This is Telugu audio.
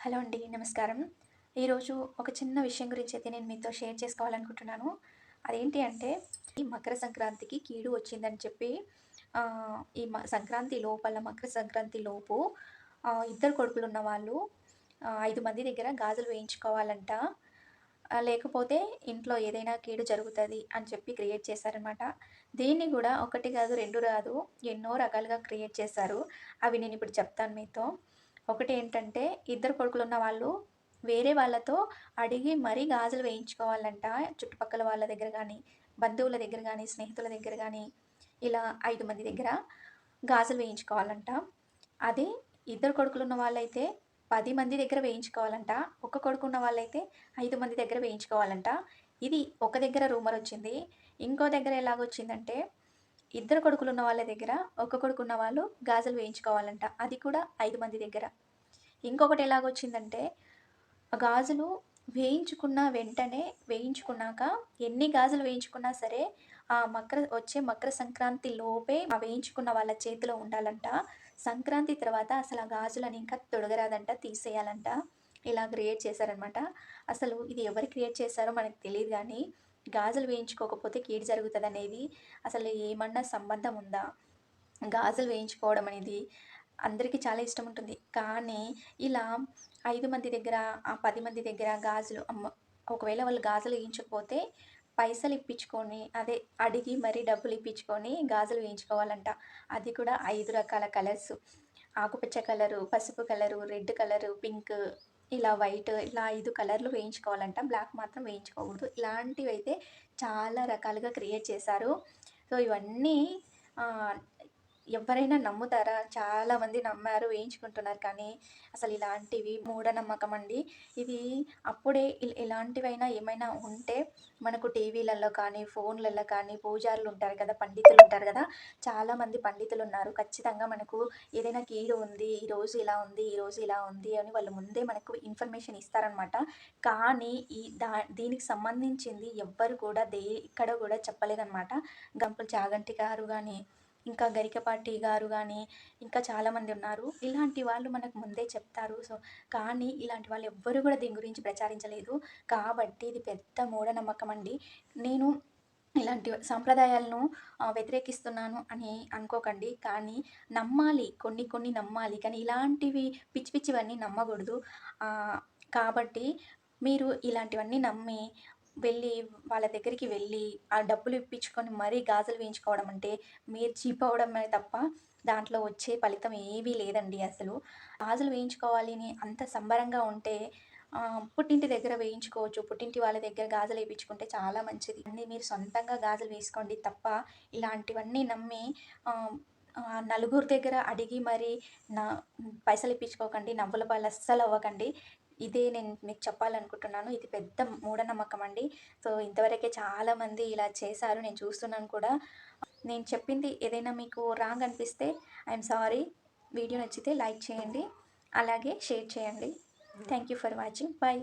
హలో అండి నమస్కారం. ఈరోజు ఒక చిన్న విషయం గురించి అయితే నేను మీతో షేర్ చేసుకోవాలనుకుంటున్నాను. అదేంటి అంటే ఈ మకర సంక్రాంతికి కీడు వచ్చిందని చెప్పి ఈ మ సంక్రాంతి లోపల మకర సంక్రాంతి లోపు ఇద్దరు కొడుకులు ఉన్న వాళ్ళు ఐదు మంది దగ్గర గాజులు వేయించుకోవాలంట. లేకపోతే ఇంట్లో ఏదైనా కీడు జరుగుతుంది అని చెప్పి క్రియేట్ చేశారనమాట దీన్ని కూడా ఒకటి కాదు రెండు కాదు ఎన్నో రకాలుగా క్రియేట్ చేశారు. అవి నేను ఇప్పుడు చెప్తాను మీతో. ఒకటి ఏంటంటే ఇద్దరు కొడుకులు ఉన్న వాళ్ళు వేరే వాళ్ళతో అడిగి మరీ గాజులు వేయించుకోవాలంట. చుట్టుపక్కల వాళ్ళ దగ్గర కానీ బంధువుల దగ్గర కానీ స్నేహితుల దగ్గర కానీ ఇలా ఐదు మంది దగ్గర గాజులు వేయించుకోవాలంట. అదే ఇద్దరు కొడుకులు ఉన్న వాళ్ళైతే పది మంది దగ్గర వేయించుకోవాలంట. ఒక కొడుకు ఉన్న వాళ్ళైతే ఐదు మంది దగ్గర వేయించుకోవాలంట. ఇది ఒక దగ్గర రూమర్ వచ్చింది. ఇంకో దగ్గర ఎలాగొచ్చిందంటే ఇద్దరు కొడుకులు ఉన్న వాళ్ళ దగ్గర ఒక కొడుకు ఉన్న వాళ్ళు గాజులు వేయించుకోవాలంట. అది కూడా ఐదు మంది దగ్గర. ఇంకొకటి ఎలాగొచ్చిందంటే ఆ గాజులు వేయించుకున్న వెంటనే వేయించుకున్నాక ఎన్ని గాజులు వేయించుకున్నా సరే ఆ మకర వచ్చే మకర సంక్రాంతి లోపే ఆ వేయించుకున్న వాళ్ళ చేతిలో ఉండాలంట. సంక్రాంతి తర్వాత అసలు ఆ గాజులని ఇంకా తొడగరాదంట తీసేయాలంట. ఇలా క్రియేట్ చేశారనమాట అసలు ఇది ఎవరు క్రియేట్ చేశారో మనకు తెలియదు కానీ గాజులు వేయించుకోకపోతే కీడు జరుగుతుంది అనేది అసలు ఏమన్నా సంబంధం ఉందా? గాజులు వేయించుకోవడం అనేది అందరికీ చాలా ఇష్టం ఉంటుంది. కానీ ఇలా ఐదు మంది దగ్గర ఆ పది మంది దగ్గర గాజులు అమ్మ ఒకవేళ వాళ్ళు గాజులు వేయించకపోతే పైసలు ఇప్పించుకొని అదే అడిగి మరీ డబ్బులు ఇప్పించుకొని గాజులు వేయించుకోవాలంట. అది కూడా ఐదు రకాల కలర్స్. ఆకుపచ్చ కలరు పసుపు కలరు రెడ్ కలరు పింక్ ఇలా వైట్ ఇలా ఐదు కలర్లు వేయించుకోవాలంట. బ్లాక్ మాత్రం వేయించుకోకూడదు. ఇలాంటివి అయితే చాలా రకాలుగా క్రియేట్ చేశారు. సో ఇవన్నీ ఎవరైనా నమ్ముతారా? చాలామంది నమ్మారు వేయించుకుంటున్నారు కానీ అసలు ఇలాంటివి మూఢనమ్మకం అండి. ఇది అప్పుడే ఇల్- ఇలాంటివైనా ఏమైనా ఉంటే మనకు టీవీలలో కానీ ఫోన్లలో కానీ పూజారులు ఉంటారు కదా పండితులు ఉంటారు కదా చాలామంది పండితులు ఉన్నారు. ఖచ్చితంగా మనకు ఏదైనా కీడు ఉంది ఈరోజు ఇలా ఉంది ఈరోజు ఇలా ఉంది అని వాళ్ళు ముందే మనకు ఇన్ఫర్మేషన్ ఇస్తారనమాట కానీ ఈ దా దీనికి సంబంధించింది ఎవ్వరు కూడా దే ఇక్కడ కూడా చెప్పలేదన్నమాట. గంపులు చాగంటి గారు కానీ ఇంకా గరికపాటి గారు కానీ ఇంకా చాలామంది ఉన్నారు. ఇలాంటి వాళ్ళు మనకు ముందే చెప్తారు. సో కానీ ఇలాంటి వాళ్ళు ఎవ్వరు కూడా దీని గురించి ప్రచారించలేదు. కాబట్టి ఇది పెద్ద మూఢనమ్మకం అండి. నేను ఇలాంటి సాంప్రదాయాలను వ్యతిరేకిస్తున్నాను అని అనుకోకండి. కానీ నమ్మాలి. కొన్ని కొన్ని నమ్మాలి. కానీ ఇలాంటివి పిచ్చి పిచ్చివన్నీ నమ్మకూడదు. కాబట్టి మీరు ఇలాంటివన్నీ నమ్మి వెళ్ళి వాళ్ళ దగ్గరికి వెళ్ళి ఆ డబ్బులు ఇప్పించుకొని మరీ గాజులు వేయించుకోవడం అంటే మీరు చీప్ అవడమే తప్ప దాంట్లో వచ్చే ఫలితం ఏమీ లేదండి అసలు. గాజులు వేయించుకోవాలి అని అంత సంబరంగా ఉంటే పుట్టింటి దగ్గర వేయించుకోవచ్చు పుట్టింటి వాళ్ళ దగ్గర గాజులు వేయించుకుంటే చాలా మంచిది. అన్నీ మీరు సొంతంగా గాజులు వేసుకోండి తప్ప ఇలాంటివన్నీ నమ్మి నలుగురు దగ్గర అడిగి మరి నా పైసలు ఇప్పించుకోకండి నవ్వుల పాలు అస్సలు అవ్వకండి. ఇదే నేను మీకు చెప్పాలనుకుంటున్నాను. ఇది పెద్ద మూఢనమ్మకం అండి. సో ఇంతవరకే చాలామంది ఇలా చేశారు. నేను చూస్తున్నాను కూడా. నేను చెప్పింది ఏదైనా మీకు రాంగ్ అనిపిస్తే ఐఎమ్ సారీ. వీడియో నచ్చితే లైక్ చేయండి. అలాగే షేర్ చేయండి. Thank you for watching. Bye